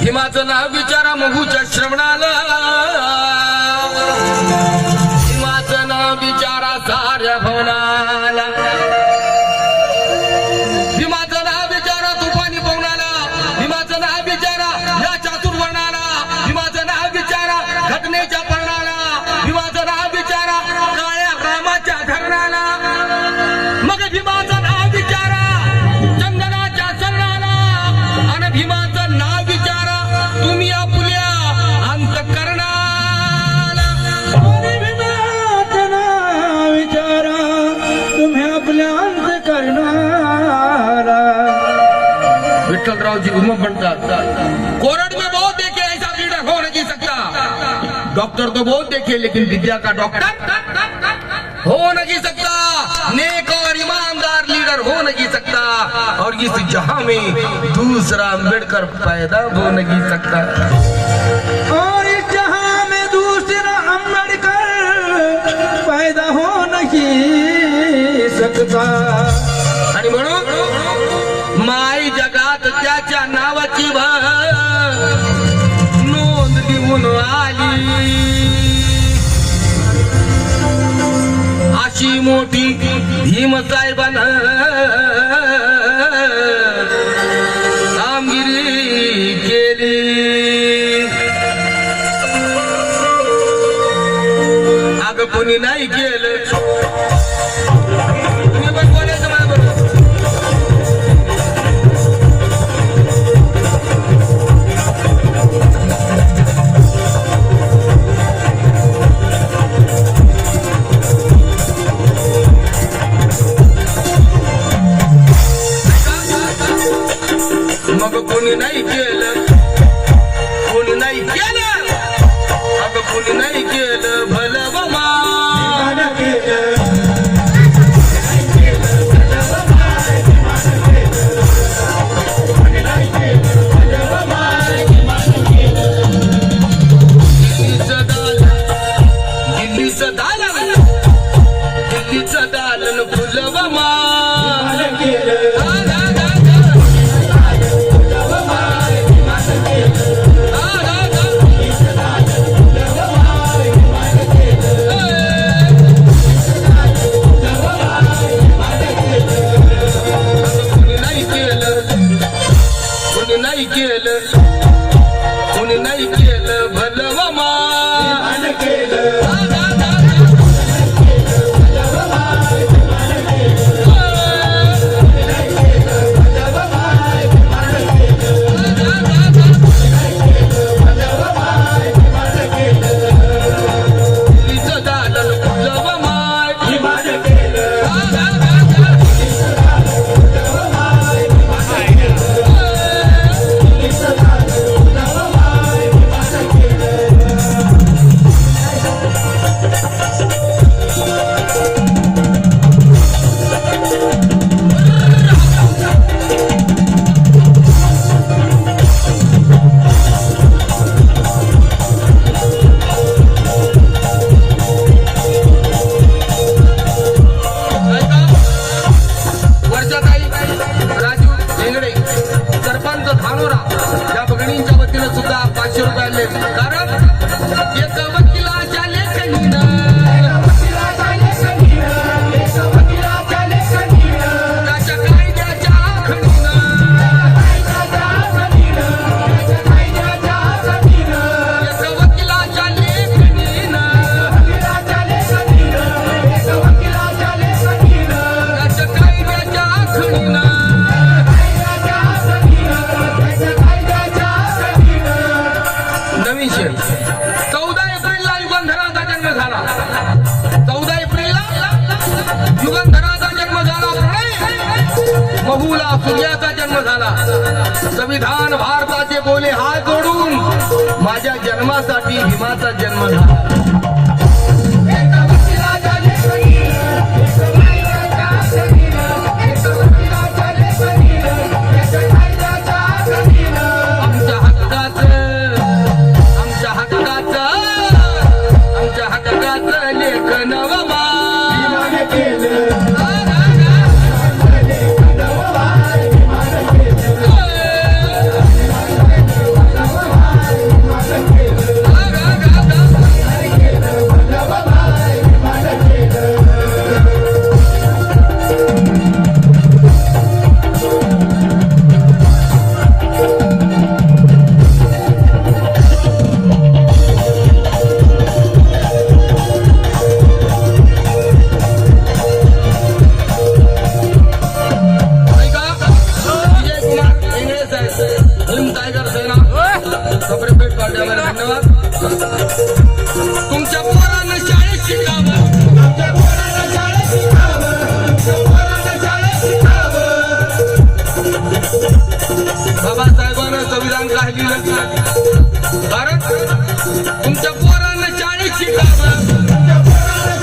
भीमाचं नाव विचारा मगूच्या श्रवणाला. माझं नाव विचारा साऱ्या विठ्ठलरावजी घुम म्हणतात कोरड में बहुत देखे ऐसा लीडर हो नहीं सकता। डॉक्टर तो बहुत देखे लेकिन विद्या का डॉक्टर हो नहीं सकता। नेक और ईमानदार लीडर हो नहीं सकता। और इस जहाँ में दूसरा अंबेडकर पैदा हो नहीं सकता। और इस जहाँ में दूसरा अंबेडकर पैदा हो नहीं सकता। आणि म्हणून नाही जगात त्याच्या नावाची भर नोंद लिहून आली. अशी मोठी भीमसाहेबान कामगिरी केली. अगं कोणी नाही केली. बबूला सूर्याचा जन्म झाला. संविधान भारताचे बोले हात जोडून माझ्या जन्मासाठी भीमाचा जन्म झाला. तुमच्या पोरांना शाळेत शिकावं. पोरांना शाळेत शिकावं पोरांना शाळेत शिकावं बाबासाहेबांना संविधान काय भारत तुमच्या पोरांना शाळेत शिकावं. तुमच्या पोरांना